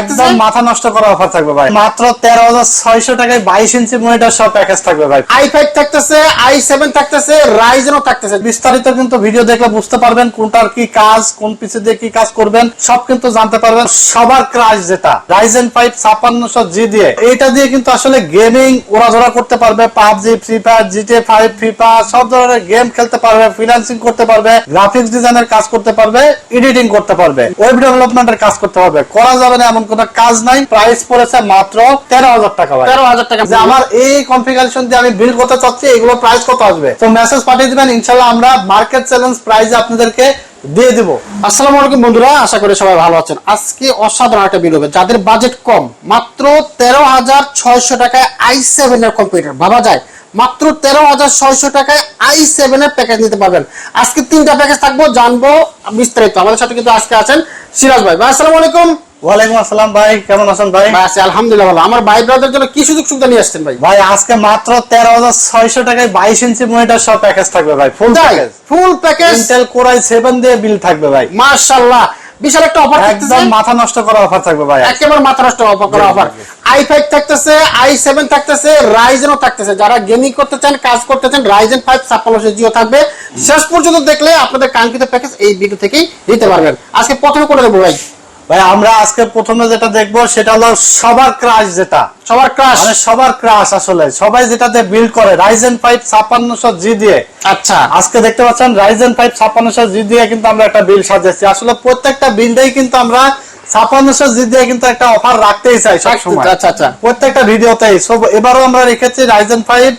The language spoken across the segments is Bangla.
একদম মাথা নষ্ট করা অফার থাকবে ভাই। মাত্র তেরো হাজার ছয়শো টাকায় বাইশ ইঞ্চি মনিটর সব প্যাকেজ থাকবে ভাই। আই ফাইভ থাকতেছে আই সেভেন থাকতেছে রাইজেনও থাকতেছে। বিস্তারিত কিন্তু ভিডিও দেখলে বুঝতে পারবেন কোনটার কি কাজ কোন পিসি দিয়ে কি কাজ করবেন সব কিন্তু জানতে পারবেন। সবার ক্রাশ যেটা রাইজেন ফাইভ ছাপ্পান্নশো জি দিয়ে। এটা দিয়ে কিন্তু আসলে গেমিং ওড়াধরা করতে পারবে PUBG Free Fire GTA five FIFA সব ধরনের গেম খেলতে পারবে ফিনান্সিং করতে পারবে গ্রাফিক্স ডিজাইনের কাজ করতে পারবে এডিটিং করতে পারবে। ওয়েব ডেভেলপমেন্টের কাজ করতে পারবে। করা যাবে না এমন কোনো কাজ নাই প্রাইস পড়েছে মাত্র তেরো হাজার টাকা তেরো হাজার টাকা। যে আমার এই কনফিগারেশন দিয়ে আমি বিল করতে চাচ্ছি এগুলো প্রাইস কত আসবে? তো মেসেজ পাঠিয়ে দিবেন ইনশাল্লাহ আমরা মার্কেট চ্যালেঞ্জ প্রাইজে আপনাদেরকে দিয়ে দিব। আসসালামু আলাইকুম বন্ধুরা আশা করি সবাই ভালো আছেন। আজকে অসাধারণ একটা ভিডিও হবে। যাদের বাজেট কম মাত্র তেরো হাজার ছয়শো টাকায় আই সেভেন এর কম্পিউটার ভাবা যায় মাত্র তেরো হাজার ছয়শো টাকায় আই সেভেন এর প্যাকেজ নিতে পারবেন। আজকে তিনটা প্যাকেজ থাকব জানব বিস্তারিত। আমাদের সাথে কিন্তু আজকে আছেন সিরাজ ভাই। ভাই আসসালামু আলাইকুম। ওয়ালাইকুম আসসালাম ভাই কেমন আছেন ভাই? আছি আলহামদুলিল্লাহ ভালো। আমার ভাই ব্রাদার জন্য কি সুযোগ সুবিধা নিয়ে আসছেন ভাই। ভাই আজকে মাত্র তেরো হাজার ছয়শো টাকায় বাইশ ইঞ্চি মনিটর সব প্যাকেজ থাকবে ভাই full package full package Intel core i seven দিয়ে বিল থাকবে ভাই। বিশাল একটা অফার একদম মাথা নষ্ট করা অফার থাকবে ভাই। একেবারে মাথা নষ্ট অফার করা অফার আই ফাইভ থাকতেছে আই সেভেন থাকতেছে রাইজেনও থাকতেছে। যারা গেমিং করতে চান কাজ করতে চান রাইজেন ফাইভ ছাপ্পান্নশো জিও থাকবে। শেষ পর্যন্ত দেখলে আপনাদের কাঙ্ক্ষিত প্যাকেজ এই ভিডিও থেকেই নিতে পারবেন। আজকে প্রথমে করে দেবো ভাই? ভাই আমরা আজকে প্রথমে যেটা দেখব সেটা হলো সবার ক্রাশ যেটা। সবার ক্রাশ মানে সবার ক্রাশ আসলে। সবাই যেটাতে বিল্ড করে রাইজেন ফাইভ ছাপ্পান্নশো জি দিয়ে। আচ্ছা। আজকে দেখতে পাচ্ছেন রাইজেন ফাইভ ছাপ্পান্নশো জি দিয়ে কিন্তু আমরা একটা বিল সাজিয়েছি আসলে প্রত্যেকটা বিলটাই কিন্তু আমরা ছাপ্পান্নশো জি দিয়ে কিন্তু একটা অফার রাখতেই চাই সব সময়। আচ্ছা আচ্ছা। প্রত্যেকটা ভিডিওতেই সব এবারও আমরা রেখেছি রাইজেন ফাইভ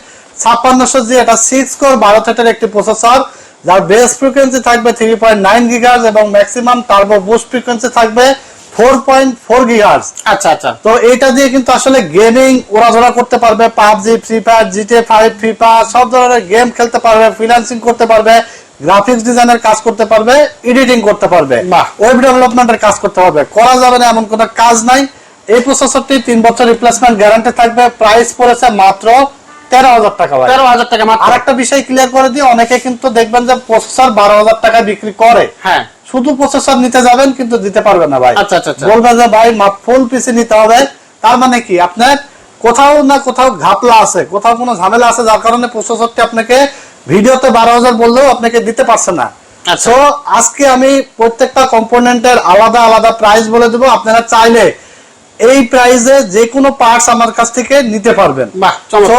ছাপ্পান্নশো জি এটা সিক্স কোর বারো থেটের একটি প্রসেসর যার বেস ফ্রিকোয়েন্সি থাকবে থ্রি পয়েন্ট নাইন গিগার্স এবং ম্যাক্সিমাম টার্বো বুস্ট ফ্রিকোয়েন্সি থাকবে ফোর পয়েন্ট ফোর গিগার্স আচ্ছা আচ্ছা। তো এইটা দিয়ে কিন্তু আসলে গেমিং ওড়াধরা করতে পারবে PUBG Free Fire GTA five FIFA সব ধরনের গেম খেলতে পারবে ফিনান্সিং করতে পারবে গ্রাফিক্স ডিজাইনের কাজ করতে পারবে এডিটিং করতে পারবে। বাহ। ওয়েব ডেভেলপমেন্টের কাজ করতে পারবে। করা যাবে না এমন কোনো কাজ নাই। এই প্রসেসরটি তিন বছর রিপ্লেসমেন্ট গ্যারান্টি থাকবে প্রাইস পড়েছে মাত্র তেরো হাজার টাকা তেরো হাজার টাকা মাত্র। আর একটা বিষয় ক্লিয়ার করে দিই অনেকে কিন্তু দেখবেন যে প্রসেসর বারো হাজার টাকা বিক্রি করে। হ্যাঁ। শুধু প্রসেসর নিতে যাবেন কিন্তু দিতে পারবেন না ভাই। আচ্ছা, আচ্ছা, আচ্ছা। যে ভাই ফুল পিসি নিতে হবে। তার মানে কি? আপনার কোথাও না কোথাও ঘাপলা আছে কোথাও কোনো ঝামেলা আছে যার কারণে প্রসেসরটি আপনাকে ভিডিওতে বারো হাজার বললেও আপনাকে দিতে পারছে না। আচ্ছা। তো আজকে আমি প্রত্যেকটা কম্পোনেন্টের আলাদা আলাদা প্রাইস বলে দেবো। আপনারা চাইলে এই প্রাইসে যে কোনো পার্টস আমার কাছ থেকে নিতে পারবেন। তো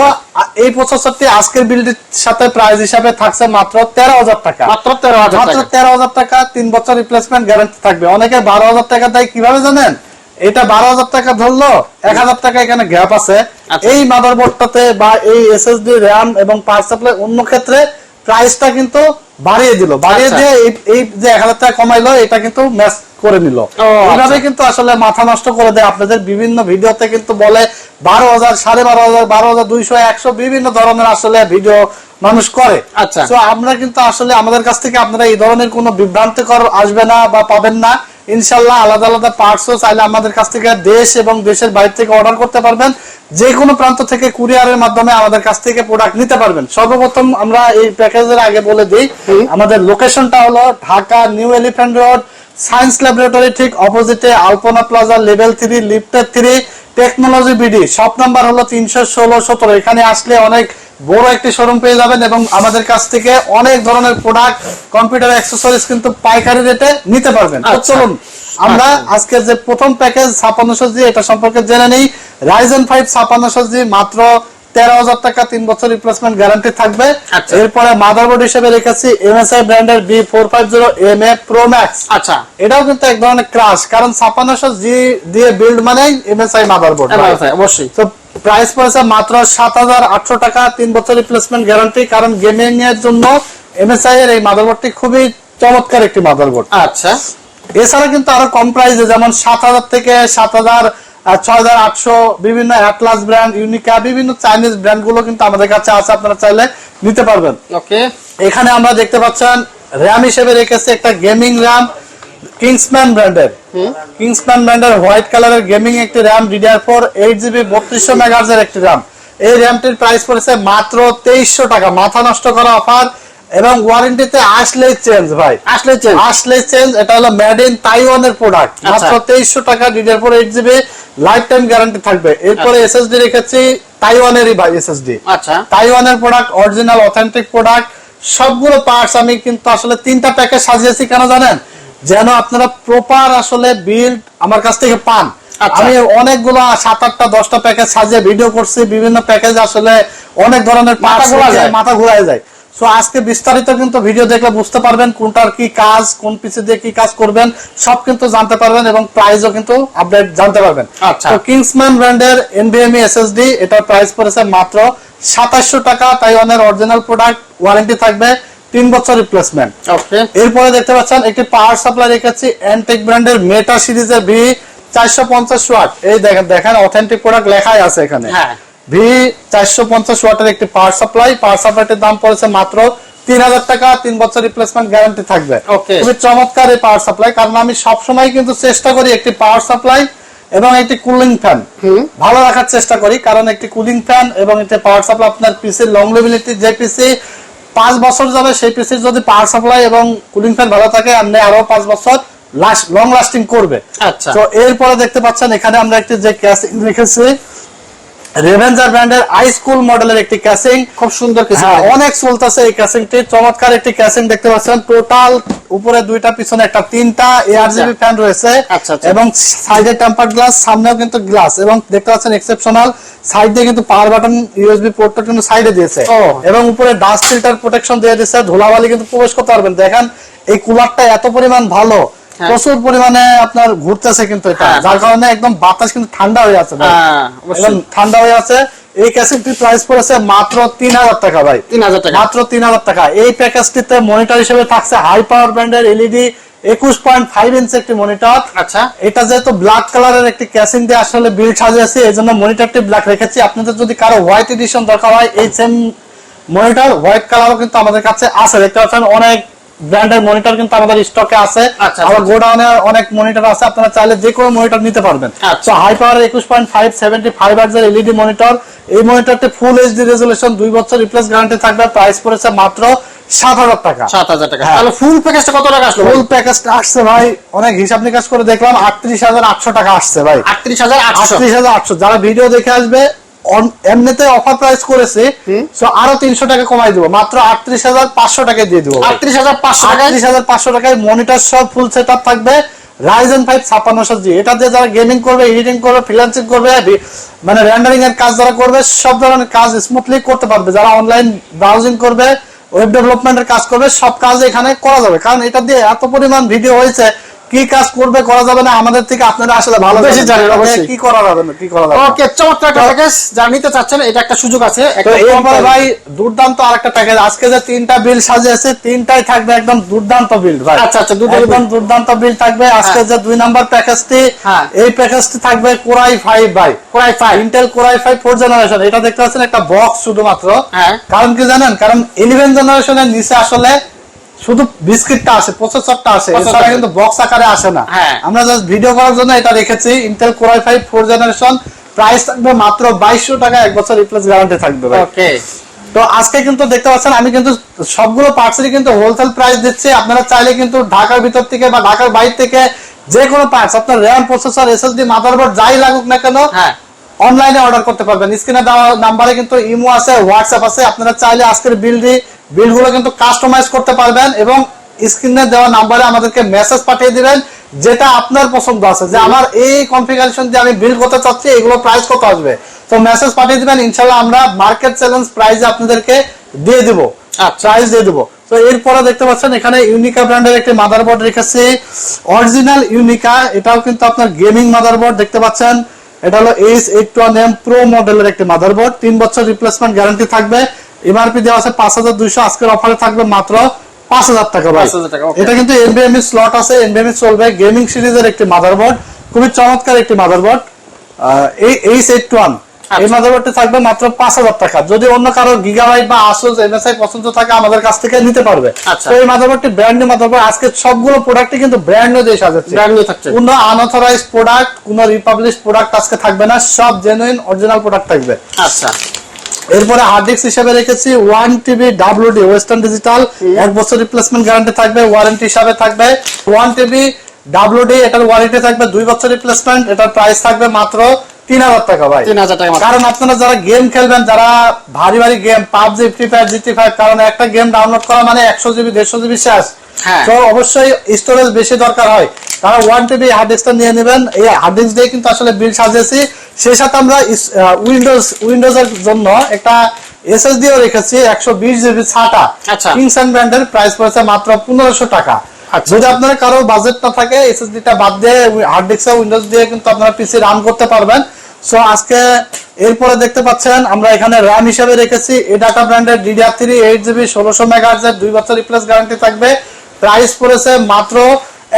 এই প্রসেসরটি আজকের বিলটির সাথে প্রাইস হিসাবে থাকছে মাত্র তেরো হাজার টাকা। মাত্র তেরো হাজার মাত্র তেরো হাজার টাকা তিন বছর রিপ্লেসমেন্ট গ্যারান্টি থাকবে। অনেকে বারো হাজার টাকা দেয় কীভাবে জানেন? এটা বারো হাজার টাকা ধরলো এক হাজার টাকা এখানে গ্যাপ আছে। আচ্ছা। এই মাদারবোর্ডটাতে বা এই এস এসএসডি র্যাম এবং পাওয়ার সাপ্লাই অন্য ক্ষেত্রে প্রাইসটা কিন্তু বাড়িয়ে দিল বাড়িয়ে আচ্ছা। দিয়ে এই- যে এক হাজার টাকা কমাইলো এটা কিন্তু ম্যাচ করে নিল ও, এইভাবে আচ্ছা। কিন্তু আসলে মাথা নষ্ট করে দেয় আপনাদের বিভিন্ন ভিডিওতে কিন্তু বলে বারো হাজার সাড়ে বারো হাজার বারো হাজার দুইশো একশো বিভিন্ন ধরনের আসলে ভিডিও মানুষ করে আচ্ছা। তো আমরা কিন্তু আসলে আমাদের কাছ থেকে আপনারা এই ধরনের কোনো বিভ্রান্তিকর আসবে না বা পাবেন না ইনশাল্লাহ আলাদা আলাদা পার্টসও চাইলে আমাদের কাছ থেকে দেশ এবং দেশের বাইরে থেকে অর্ডার করতে পারবেন। যে কোনো প্রান্ত থেকে কুরিয়ারের মাধ্যমে আমাদের কাছ থেকে প্রোডাক্ট নিতে পারবেন। সর্বপ্রথম আমরা এই প্যাকেজের আগে বলে দিই আমাদের লোকেশনটা হলো Dhaka New Elephant Road Science Laboratory ঠিক অপোজিটে আলপনা প্লাজা লেভেল থ্রি লিফটের থ্রি টেকনোলজি বিডি সব নাম্বার হলো তিনশো ষোলো সতেরো। এখানে আসলে অনেক বড় একটি শোরুম পেয়ে যাবেন এবং আমাদের কাছ থেকে অনেক ধরনের প্রোডাক্ট কম্পিউটার অ্যাক্সেসরিজ কিন্তু পাইকারি রেটে নিতে পারবেন। আচ্ছা। চলুন আমরা আজকে যে প্রথম প্যাকেজ ছাপান্নশো জি এটা সম্পর্কে জেনে নিই। রাইজেন ফাইভ ছাপান্নশো জি মাত্র তেরো হাজার টাকা তিন বছর রিপ্লেসমেন্ট গ্যারান্টি থাকবে। আচ্ছা। এরপরে মাদারবোর্ড হিসেবে রেখেছি এমএসআই ব্র্যান্ডের B four five zero M A pro max আচ্ছা। এটাও কিন্তু এক ধরনের ক্রাশ কারণ ছাপান্নশো জি দিয়ে বিল্ড মানেই এমএসআই মাদারবোর্ড অবশ্যই। তো প্রাইস পড়েছে মাত্র সাত হাজার আটশো টাকা তিন বছর রিপ্লেসমেন্ট গ্যারান্টি কারণ গেমিং এর জন্য এমএসআই এর এই মাদারবোর্ডটি খুবই চমৎকার একটি মাদারবোর্ড আচ্ছা। এছাড়া কিন্তু আরও কম প্রাইসে যেমন সাত হাজার থেকে সাত হাজার ছয় হাজার আটশো বিভিন্ন অ্যাটলাস ব্র্যান্ড ইউনিকা বিভিন্ন চাইনিজ ব্র্যান্ডগুলো কিন্তু আমাদের কাছে আছে আপনারা চাইলে নিতে পারবেন। ওকে এখানে আমরা দেখতে পাচ্ছেন র্যাম হিসেবে রেখেছে একটা গেমিং র্যাম কিংসম্যান ব্র্যান্ডের কিংসম্যান ব্র্যান্ডের হোয়াইট কালারের গেমিং একটি RAM DDR four eight GB বত্রিশশো মেগাহার্জের একটি র্যাম এই র্যামটির প্রাইস পড়েছে মাত্র তেইশশো টাকা। মাথা নষ্ট করা অফার এবং ওয়ারেন্টিতে আসলে চেঞ্জ ভাই। আসলে চেঞ্জ আসলে চেঞ্জ এটা হলো মেড ইন তাইওয়ানের প্রোডাক্ট আচ্ছা। মাত্র তেইশশো টাকা ডিডের পরে eight GB lifetime guarantee থাকবে। এরপরে আচ্ছা। এসএসডি রেখেছি তাইওয়ানেরই ভাই এসএসডি আচ্ছা। তাইওয়ানের প্রোডাক্ট অরিজিনাল অথেন্টিক প্রোডাক্ট সবগুলো পার্টস আমি কিন্তু আসলে তিনটা প্যাকেজ সাজিয়েছি কেন জানেন? যেন আপনারা প্রপার আসলে বিল্ড আমার কাছ থেকে পান। আচ্ছা। আমি অনেকগুলো সাত আটটা দশটা প্যাকেজ সাজিয়ে ভিডিও করছি বিভিন্ন প্যাকেজ আসলে অনেক ধরনের মাথা ঘোরা যায়। মাথা ঘোরায় যায়। সো আজকে বিস্তারিত কিন্তু ভিডিও দেখলে বুঝতে পারবেন কোনটার কি কাজ কোন পিসে দিয়ে কি কাজ করবেন সব কিন্তু জানতে পারবেন এবং প্রাইসও কিন্তু আপডেট জানতে পারবেন। আচ্ছা। তো কিংসম্যান ব্র্যান্ডের এনভিএমই এসএসডি এটার প্রাইস পড়েছে মাত্র সাতাশশো টাকা তাইওয়ানের অরিজিনাল প্রোডাক্ট ওয়ারেন্টি থাকবে তিন বছর রিপ্লেসমেন্ট ওকে এরপরে দেখতে পাচ্ছেন একটি পাওয়ার সাপ্লাই রেখেছি এনটেক ব্র্যান্ডের মেটা সিরিজের ভি চারশো পঞ্চাশ ওয়াট এই দেখেন দেখেন অথেন্টিক প্রোডাক্ট লেখাই আছে এখানে। হ্যাঁ। ভি চারশো পঞ্চাশ ওয়াটের একটি পাওয়ার সাপ্লাই পাওয়ার সাপ্লাইটির দাম পড়েছে মাত্র তিন হাজার টাকা তিন বছর রিপ্লেসমেন্ট গ্যারান্টি থাকবে। খুবই চমৎকার এই পাওয়ার সাপ্লাই কারণ আমি সবসময় কিন্তু চেষ্টা করি একটি পাওয়ার সাপ্লাই এবং একটি কুলিং ফ্যান ভালো রাখার চেষ্টা করি কারণ একটি কুলিং ফ্যান এবং একটি পাওয়ার সাপ্লাই আপনার পিসির লং লেবিলিটি যে পিসি পাঁচ বছর যাবে সেই পিসির যদি পাওয়ার সাপ্লাই এবং কুলিং ফ্যান ভালো থাকে আপনি আরও পাঁচ বছর লং লাস্টিং করবে। আচ্ছা। তো এরপরে দেখতে পাচ্ছেন এখানে আমরা একটি যে ক্যাসিং রেখেছি রেভেঞ্জার ব্র্যান্ডের আই স্কুল মডেলের একটি ক্যাসিং খুব সুন্দর কিছু হ্যাঁ, অনেক চলতেছে এই ক্যাসিংটি চমৎকার একটি ক্যাসিং দেখতে পাচ্ছেন। টোটাল উপরে দুইটা পিছনে একটা তিনটা এআরজিবি ফ্যান রয়েছে। আচ্ছা, আচ্ছা। এবং সাইডে টেম্পার গ্লাস সামনেও কিন্তু গ্লাস এবং দেখতে পাচ্ছেন এক্সেপশনাল সাইড দিয়ে কিন্তু পাওয়ার বাটন ইউএসবি পোর্টটা কিন্তু সাইডে দিয়েছে। এবং উপরে ডাস্ট ফিল্টার প্রোটেকশন দিয়ে দিয়েছে। ধুলাবালি কিন্তু প্রবেশ করতে পারবেন। দেখেন এই কুলারটা এত পরিমাণ ভালো। প্রচুর পরিমাণে আপনার ঘুরতেছে কিন্তু এটা। হ্যাঁ। যার কারণে একদম বাতাস কিন্তু ঠান্ডা হয়ে আছে। হ্যাঁ, ঠান্ডা হয়ে আছে। এই ক্যাসেটটির প্রাইস পড়েছে মাত্র তিন হাজার টাকা ভাই। তিন হাজার টাকা। মাত্র তিন হাজার টাকা। এই প্যাকেজটিতে মনিটর হিসেবে থাকছে হাই পাওয়ার ব্র্যান্ডের এলইডি একুশ পয়েন্ট ফাইভ ইঞ্চ একটি মনিটর আচ্ছা। এটা যেহেতু ব্ল্যাক কালারের একটি ক্যাসিং দিয়ে আসলে বিল্ড সাজিয়েছি এই জন্য মনিটরটি ব্ল্যাক রেখেছি। আপনাদের যদি কারও হোয়াইট এডিশন দরকার হয় এই সেম মনিটর হোয়াইট কালারও কিন্তু আমাদের কাছে আছে। দেখতে পাচ্ছেন অনেক ব্র্যান্ডের মনিটর কিন্তু আমাদের স্টকে আছে। আচ্ছা, আবার আচ্ছা। গোডাউনে অনেক মনিটর আছে আপনারা চাইলে যে কোনো মনিটর নিতে পারবেন। আচ্ছা। তো হাই পাওয়ার একুশ পয়েন্ট ফাইভ সেভেন্টি ফাইভ আর্জের এলইডি মনিটর এই মনিটরটি ফুল এইচডি রেজলিউশন দুই বছর রিপ্লেস গ্যারান্টি থাকবে প্রাইস পড়েছে মাত্র সাত হাজার টাকা। সাত হাজার টাকা। হ্যাঁ। তাহলে ফুল প্যাকেজটা কত টাকা আসলো ফুল প্যাকেজটা আসছে ভাই অনেক হিসাব নিকাশ করে দেখলাম আটত্রিশ হাজার আটশো টাকা আসছে ভাই। আটত্রিশ হাজার আটত্রিশ হাজার আটশো। যারা ভিডিও দেখে আসবে এমনিতে অফার প্রাইস করেছে তো আরও তিনশো টাকা কমাই দিব। মাত্র আটত্রিশ হাজার পাঁচশো টাকা দিয়ে দিব আটত্রিশ হাজার পাঁচশো টাকায়? আটত্রিশ হাজার পাঁচশো টাকায় মনিটর সব ফুল সেট থাকবে। রাইজেন ফাইভ ছাপ্পান্নশো জি এটা দিয়ে যারা গেমিং করবে এডিটিং করবে ফ্রিল্যান্সিং করবে মানে রেন্ডারিং এর কাজ যারা করবে সব ধরনের কাজ স্মুথলি করতে পারবে। যারা অনলাইন ব্রাউজিং করবে ওয়েব ডেভেলপমেন্টের কাজ করবে সব কাজ এখানে করা যাবে। কারণ এটা দিয়ে এত পরিমাণ ভিডিও হয়েছে কি কাজ করবে করা যাবে না আমাদের থেকে আপনারা আসলে ভালো বেশি জানেন। জানেন, অবশ্যই। কি করা যাবে না কি করা যাবে ওকে চমৎকার একটা প্যাকেজ যারা নিতে চাচ্ছেন এটা একটা সুযোগ আছে। এরপরে ভাই দুর্দান্ত আরেকটা প্যাকেজ আজকে যে তিনটা বিল সাজিয়েছে তিনটাই থাকবে একদম দুর্দান্ত বিল ভাই। আচ্ছা, আচ্ছা, দুর্দান্ত একদম দুর্দান্ত বিল থাকবে। আজকে হ্যাঁ। যে দুই নাম্বার প্যাকেজটি হ্যাঁ। এই প্যাকেজটি থাকবে কোরাই ফাইভ ভাই। Core i five Intel core i five four generation এটা দেখতে পাচ্ছেন একটা বক্স শুধুমাত্র। হ্যাঁ। কারণ কি জানেন? কারণ ইলেভেন জেনারেশনের নিচে আসলে শুধু বিস্কিটটা আসে প্রসেসরটা আসে এছাড়া কিন্তু বক্স আকারে আসে না। হ্যাঁ। আমরা জাস্ট ভিডিও করার জন্য এটা রেখেছি। Intel core i five four generation price থাকবে মাত্র বাইশশো টাকা এক বছর রিপ্লেস গ্যারান্টি থাকবে ভাই। ওকে তো আজকে কিন্তু দেখতে পাচ্ছেন আমি কিন্তু সবগুলো পার্টসেরই কিন্তু হোলসেল প্রাইস দিচ্ছি। আপনারা চাইলে কিন্তু ঢাকার ভিতর থেকে বা ঢাকার বাইরে থেকে যে কোনো পার্টস আপনার র্যাম প্রসেসর এসএসডি মাদারবোর্ড যাই লাগুক না কেন হ্যাঁ। অনলাইনে অর্ডার করতে পারবেন। স্ক্রিনে দেওয়া নাম্বারে কিন্তু ইমো আছে হোয়াটসঅ্যাপ আছে। আপনারা চাইলে আজকের বিল বিলগুলো কিন্তু কাস্টমাইজ করতে পারবেন এবং স্ক্রিনে দেওয়া নাম্বারে আমাদেরকে মেসেজ পাঠিয়ে দিবেন যেটা আপনার পছন্দ আছে। যে আমার এই কনফিগারেশন দিয়ে আমি বিল করতে চাচ্ছি এগুলো প্রাইস কত আসবে? তো মেসেজ পাঠিয়ে দিবেন ইনশাল্লাহ আমরা মার্কেট চ্যালেঞ্জ প্রাইসে আপনাদেরকে দিয়ে দিব। আচ্ছা। প্রাইস দিয়ে দিব। তো এরপরে দেখতে পাচ্ছেন এখানে ইউনিকা ব্র্যান্ডের একটি মাদারবোর্ড রেখেছি। অরিজিনাল ইউনিকা এটাও কিন্তু আপনার গেমিং মাদারবোর্ড দেখতে পাচ্ছেন। এটা হলো H eight two M pro মডেলের একটি মাদারবোর্ড তিন বছর রিপ্লেসমেন্ট গ্যারান্টি থাকবে। এমআরপি দেওয়া আছে পাঁচ হাজার দুইশো আজকের অফারে থাকবে মাত্র পাঁচ হাজার টাকা ভাই। 5,000 টাকা, এটা কিন্তু এনবিএমই স্লট আছে এনবিএমই চলবে গেমিং সিরিজের একটি মাদারবোর্ড খুবই চমৎকার একটি মাদারবোর্ড এইচ এইট টু এই আচ্ছা। মাদারবোর্ডটি থাকবে মাত্র পাঁচ হাজার টাকা। যদি অন্য কারও গিগাবাইট বা আসুস এমএসআই পছন্দ থাকে আমাদের কাছ থেকে নিতে পারবে। আচ্ছা। তো এই মাদারবোর্ডটি ব্র্যান্ড নিউ মাদারবোর্ড আজকে সবগুলো প্রোডাক্টই কিন্তু ব্র্যান্ড নিউ দিয়ে সাজাচ্ছে। ব্র্যান্ড নিউ থাকছে। কোন আনঅথরাইজ প্রোডাক্ট কোন রিপাবলিশ প্রোডাক্ট আজকে থাকবে না সব জেনুইন অরিজিনাল প্রোডাক্ট থাকবে। আচ্ছা। এরপরে হার্ড ডিস্ক হিসেবে রেখেছি one TB WD Western Digital এক বছর রিপ্লেসমেন্ট গ্যারান্টি থাকবে ওয়ারেন্টি হিসাবে থাকবে। ওয়ান টিবি ডাব্লিউডি এটার ওয়ারেন্টি থাকবে দুই বছর রিপ্লেসমেন্ট এটার প্রাইস থাকবে মাত্র তিন হাজার টাকা ভাই। তিন হাজার টাকা কারণ আপনারা যারা গেম খেলবেন যারা ভারী ভারী game PUBG Free Fire GTA five কারণ একটা গেম ডাউনলোড করা মানে একশো জিবি দেড়শো জিবি শেষ। হ্যাঁ। তো অবশ্যই স্টোরেজ বেশি দরকার হয়। তারা ওয়ান টিবি হার্ড ডিস্কটা নিয়ে নেবেন। এই হার্ড ডিস্ক দিয়ে কিন্তু আসলে বিল সাজিয়েছি। সেই সাথে আমরা উইন্ডোজ উইন্ডোজ এর জন্য একটা এসএসডিও রেখেছি একশো বিশ জিবি ছাটা। আচ্ছা। কিংস অ্যান্ড ব্র্যান্ডের প্রাইস পড়েছে মাত্র পনেরোশো টাকা। যদি আপনার কারও বাজেট না থাকে এসএসডি টা বাদ দিয়ে হার্ড ডিস্ক উইন্ডোজ দিয়ে কিন্তু আপনারা পিসি রান করতে পারবেন। সো আজকে এরপরে দেখতে পাচ্ছেন আমরা এখানে র্যাম হিসেবে রেখেছি। এই ডাটা ব্র্যান্ডের ডিডিআর থ্রি এইট জিবি ষোলোশো মেগাহার্জের দুই বছর রিপ্লেস গ্যারান্টি থাকবে। প্রাইস পড়েছে মাত্র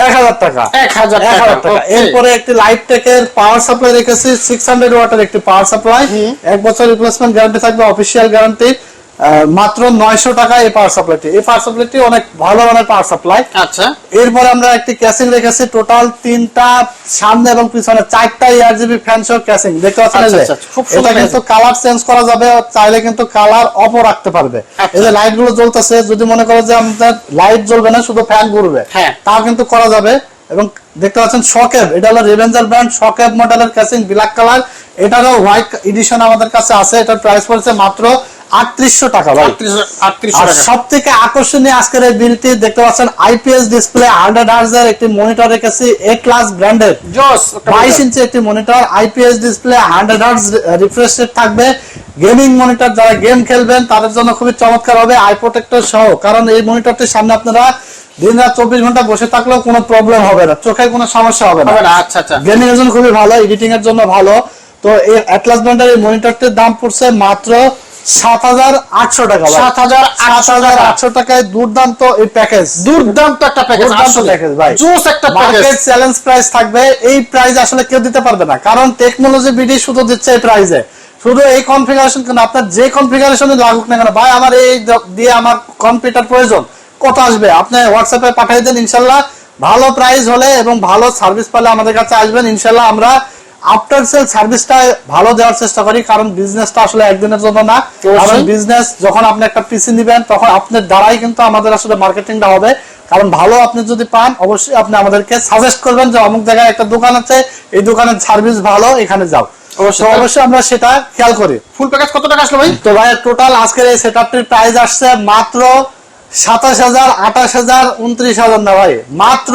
এক হাজার টাকা। 1000 এক হাজার টাকা। এরপরে একটি লাইট টেকের পাওয়ার সাপ্লাই রেখেছি সিক্স হান্ড্রেড ওয়াটের একটি পাওয়ার সাপ্লাই এক বছর রিপ্লেসমেন্ট গ্যারান্টি থাকবে অফিসিয়াল গ্যারান্টি মাত্র নয়শো টাকা এই পাওয়ার সাপ্লাইটি এই পাওয়ার সাপ্লাইটি অনেক ভালো মানের পাওয়ার সাপ্লাই আচ্ছা। এরপরে আমরা একটি ক্যাসিং রেখেছি। টোটাল তিনটা সামনে এবং পিছনে চারটা জিবি ফ্যান সহ ক্যাসিং দেখতে পাচ্ছেন আচ্ছা? আচ্ছা, সুন্দর এটা কিন্তু কালার চেঞ্জ করা যাবে। চাইলে কিন্তু কালার অপও রাখতে পারবে। আচ্ছা। এই যে লাইটগুলো জ্বলতেছে যদি মনে করো যে আমাদের লাইট জ্বলবে না শুধু ফ্যান ঘুরবে। হ্যাঁ। তাও কিন্তু করা যাবে। এবং দেখতে পাচ্ছেন শকেব এটা হলো রেভেঞ্জার ব্র্যান্ড শকেব মডেলের ক্যাসিং ব্ল্যাক কালার এটারও হোয়াইট এডিশন আমাদের কাছে আছে। এটার প্রাইস পড়ছে মাত্র আটত্রিশশো টাকা ভাই। আর সব থেকে আকর্ষণীয় আজকের এই বিলটি দেখতে পাচ্ছেন আইপিএস ডিসপ্লে হান্ড্রেড হার্জের একটি মনিটর রেখেছি এ ক্লাস ব্র্যান্ডের বাইশ ইঞ্চি একটি monitor IPS display hundred hertz refresh rate থাকবে। গেমিং মনিটর যারা গেম খেলবেন তাদের জন্য খুবই চমৎকার হবে আই প্রোটেক্টর সহ। কারণ এই মনিটরটির সামনে আপনারা দিন রাত চব্বিশ ঘণ্টা বসে থাকলেও কোনো প্রবলেম হবে না। চোখে কোনো সমস্যা হবে না। হবে না আচ্ছা আচ্ছা। গেমিং এর জন্য খুবই ভালো এডিটিং এর জন্য ভালো। তো এই অ্যাটলাস ব্র্যান্ডের এই মনিটরটির দাম পড়ছে মাত্র সাত হাজার আটশো টাকা সাত হাজার সাত হাজার আটশো টাকায় দুর্দান্ত এই প্যাকেজ দুর্দান্ত একটা প্যাকেজ দুর্দান্ত ভাই। জোস একটা মার্কেট চ্যালেঞ্জ প্রাইস থাকবে এই প্রাইস আসলে কেউ দিতে পারবে না। কারণ টেকনোলজি বিডি শুধু দিচ্ছে এই প্রাইসে শুধু এই কনফিগারেশন কেন? আপনার যে কনফিগারেশনে লাগুক না কেন ভাই আমার এই দিয়ে আমার কম্পিউটার প্রয়োজন। কত আসবে? আপনি হোয়াটসঅ্যাপে পাঠিয়ে দেন ইনশাল্লাহ। ভালো প্রাইস হলে এবং ভালো সার্ভিস পেলে আমাদের কাছে আসবেন। ইনশাল্লাহ আমরা আফটার সেল সার্ভিসটা ভালো দেওয়ার চেষ্টা করি কারণ বিজনেসটা আসলে একদিনের জন্য না। কারণ বিজনেস যখন আপনি একটা পিসি নিবেন তখন আপনার দ্বারাই কিন্তু আমাদের আসলে মার্কেটিংটা হবে। কারণ ভালো আপনি যদি পান অবশ্যই আপনি আমাদেরকে সাজেস্ট করবেন যে অমুক জায়গায় একটা দোকান আছে এই দোকানের সার্ভিস ভালো এখানে যাও। অবশ্যই। অবশ্যই আমরা সেটা খেয়াল করি। ফুল প্যাকেজ কত টাকা আসলো ভাই? তো ভাই টোটাল আজকের এই সেটআপটির প্রাইস আসছে মাত্র সাতাশ হাজার আঠাশ হাজার উনত্রিশ হাজার না ভাই মাত্র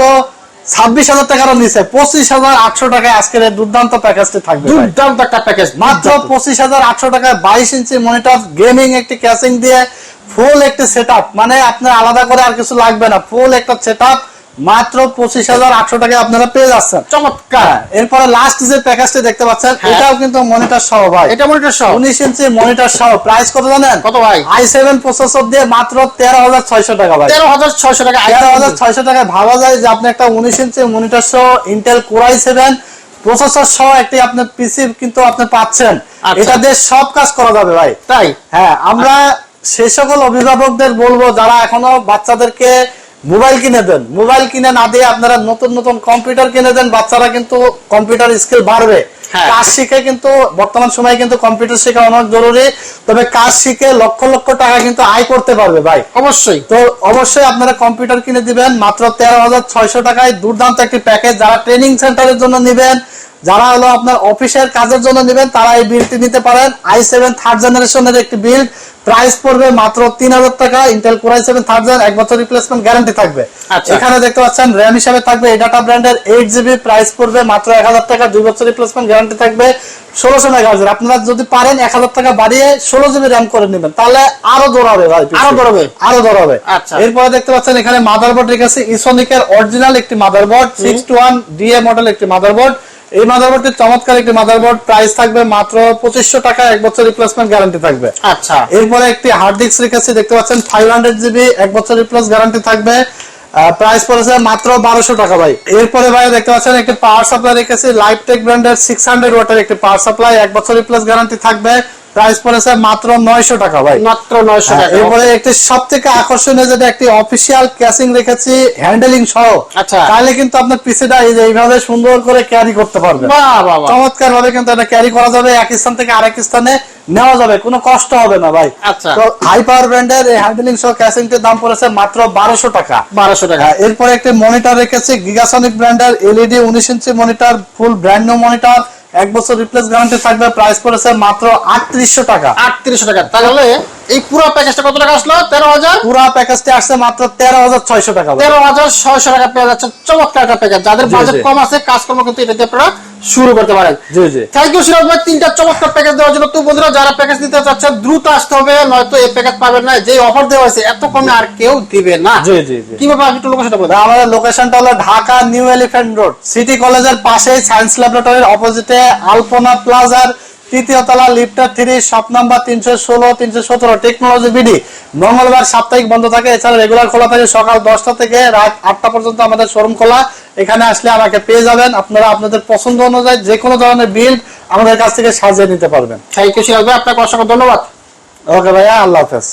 ছাব্বিশ হাজার টাকার নিচে পঁচিশ হাজার আটশো টাকায় আজকের দুর্দান্ত প্যাকেজটি থাকবে দুর্দান্ত একটা প্যাকেজ মাত্র পঁচিশ হাজার আটশো টাকায় বাইশ ইঞ্চি মনিটর গেমিং একটি ক্যাসিং দিয়ে ফুল একটি সেট মানে আপনার আলাদা করে আর কিছু লাগবে না। ফুল একটা সেট মাত্র পঁচিশ হাজার আটশো টাকায় আপনারা পেয়ে যাচ্ছেন। চমৎকার। হ্যাঁ, এরপরে লাস্ট যে প্যাকেজটি দেখতে পাচ্ছেন হ্যাঁ। এটাও কিন্তু মনিটর সহ ভাই। এটা মনিটর সহ। উনিশ ইঞ্চি মনিটর সহ। প্রাইস কত জানেন? কত ভাই? আই সেভেন প্রসেসর দিয়ে মাত্র তেরো হাজার ছয়শো টাকা ভাই। তেরো হাজার ছয়শো টাকা তেরো হাজার ছয়শো টাকায় ভাবা যায় যে আপনি একটা উনিশ ইঞ্চি মনিটর সহ Intel core i seven processor সহ একটি আপনার পিসি কিন্তু আপনি পাচ্ছেন। আচ্ছা। এটা দিয়ে সব কাজ করা যাবে ভাই। তাই? হ্যাঁ আমরা সেই সকল অভিভাবকদের বলব যারা এখনও বাচ্চাদেরকে মোবাইল কিনে দেন। মোবাইল কিনে না দিয়ে আপনারা নতুন নতুন কম্পিউটার কিনে দেন বাচ্চারা কিন্তু কম্পিউটার স্কিল বাড়বে। হ্যাঁ। কাজ শিখে কিন্তু বর্তমান সময়ে কিন্তু কম্পিউটার শেখা অনেক জরুরি তবে কাজ শিখে লক্ষ লক্ষ টাকা কিন্তু আয় করতে পারবে ভাই। অবশ্যই। তো অবশ্যই আপনারা কম্পিউটার কিনে দিবেন মাত্র তেরো হাজার ছয়শো টাকায় দুর্দান্ত একটি প্যাকেজ যারা ট্রেনিং সেন্টারের জন্য নিবেন যারা হলো আপনার অফিসের কাজের জন্য নিবেন তারা এই বিলটি নিতে পারেন। আই সেভেন থার্ড জেনারেশনের একটি বিল প্রাইস পড়বে মাত্র তিন হাজার টাকা। Intel core i seven third gen এক বছর রিপ্লেসমেন্ট গ্যারান্টি থাকবে। আচ্ছা। এখানে দেখতে পাচ্ছেন র্যাম হিসাবে থাকবে এই ডাটা ব্র্যান্ডের এইট জিবি প্রাইস পড়বে মাত্র এক হাজার টাকা। দুই বছর রিপ্লেসমেন্ট গ্যারান্টি থাকবে। ষোলোশো মেগাহার্জের আপনারা যদি পারেন এক হাজার টাকা বাড়িয়ে ষোলো জিবি র্যাম করে নেবেন তাহলে আরও দৌড়াবে ভাই আরও দৌড়াবে? আরও দৌড়াবে। আচ্ছা। এরপরে দেখতে পাচ্ছেন এখানে মাদারবোর্ড রেখেছে। ইসোনিকের অরিজিনাল একটি motherboard six two one DA model একটি মাদারবোর্ড এই মাদারবোর্ডটি চমৎকার একটি মাদারবোর্ড প্রাইস থাকবে মাত্র পঁচিশশো টাকা এক বছর রিপ্লেসমেন্ট গ্যারান্টি থাকবে। আচ্ছা। এরপরে একটি হার্ড ডিস্ক রেখেছি দেখতে পাচ্ছেন ফাইভ হান্ড্রেড জিবি এক বছর রিপ্লেস গ্যারান্টি থাকবে। প্রাইস পড়েছে মাত্র বারোশো টাকা ভাই। এরপরে ভাই দেখতে পাচ্ছেন একটি পাওয়ার সাপ্লাই রেখেছি লাইফ টেক ব্র্যান্ডের সিক্স হান্ড্রেড ওয়াটের একটি পাওয়ার সাপ্লাই এক বছর রিপ্লেস গ্যারান্টি থাকবে। প্রাইস পড়েছে মাত্র নয়শো টাকা ভাই। মাত্র নয়শো হ্যাঁ, টাকা। এরপরে একটি সব থেকে আকর্ষণীয় যেটা একটি অফিসিয়াল ক্যাসিং রেখেছি হ্যান্ডেলিং সহ। আচ্ছা। তাহলে কিন্তু আপনার পিসিটা এই যে এইভাবে সুন্দর করে ক্যারি করতে পারবেন বাহ চমৎকার ভাবে কিন্তু এটা ক্যারি করা যাবে এক স্থান থেকে আরেক স্থানে। নেওয়া যাবে কোনো কষ্ট হবে না ভাই। আচ্ছা। তো হাই পাওয়ার ব্র্যান্ডের এই হ্যান্ডেলিং সহ ক্যাসিংটির দাম পড়েছে মাত্র বারোশো টাকা। বারোশো টাকা। এরপর এরপরে একটি মনিটর রেখেছে গিগাসনিক ব্র্যান্ডের এলইডি উনিশ inch monitor full brand new monitor এক বছর রিপ্লেস গ্যারান্টি থাকবে প্রাইস পড়েছে মাত্র আটত্রিশশো টাকা। আটত্রিশশো টাকা। তাহলে এই পুরো প্যাকেজটা কত টাকা আসলো? তেরো হাজার? পুরা প্যাকেজটি আসছে মাত্র তেরো হাজার ছয়শো টাকা তেরো হাজার ছয়শো টাকা পেয়ে যাচ্ছে। চমৎকার একটা প্যাকেজ যাদের বাজেট কম আছে কাজকর্ম কিন্তু আপনারা শুরু করতে পারেন। জি জি। থ্যাংক ইউ সিরাজ ভাই। তিনটা চমৎকার প্যাকেজ দেওয়ার জন্য তো বন্ধুরা যারা প্যাকেজ নিতে চাচ্ছেন দ্রুত আসতে হবে নয়তো এই প্যাকেজ পাবেন না। যে অফার দেওয়া হয়েছে এত কমে আর কেউ দিবে না। জি জি কীভাবে আপনি লোকেশনটা বলবেন আমাদের লোকেশনটা হলো Dhaka new elephant road. City কলেজের পাশেই সায়েন্স ল্যাবরেটরির অপোজিটে আলপনা প্লাজার তৃতীয় তলা লিফটার থ্রি সাত নাম্বার তিনশো ষোলো তিনশো সতেরো। Technology BD. মঙ্গলবার সাপ্তাহিক বন্ধ থাকে। এছাড়া রেগুলার খোলা থাকে সকাল দশটা থেকে রাত আটটা পর্যন্ত আমাদের শোরুম খোলা। এখানে আসলে আমাকে পেয়ে যাবেন। আপনারা আপনাদের পছন্দ অনুযায়ী যে কোনো ধরনের বিল আমাদের কাছ থেকে সাজিয়ে নিতে পারবেন। থ্যাংক ইউ সিরাজ ভাই। আপনাকে অসংখ্য ধন্যবাদ। ওকে ভাইয়া আল্লাহ হাফেজ।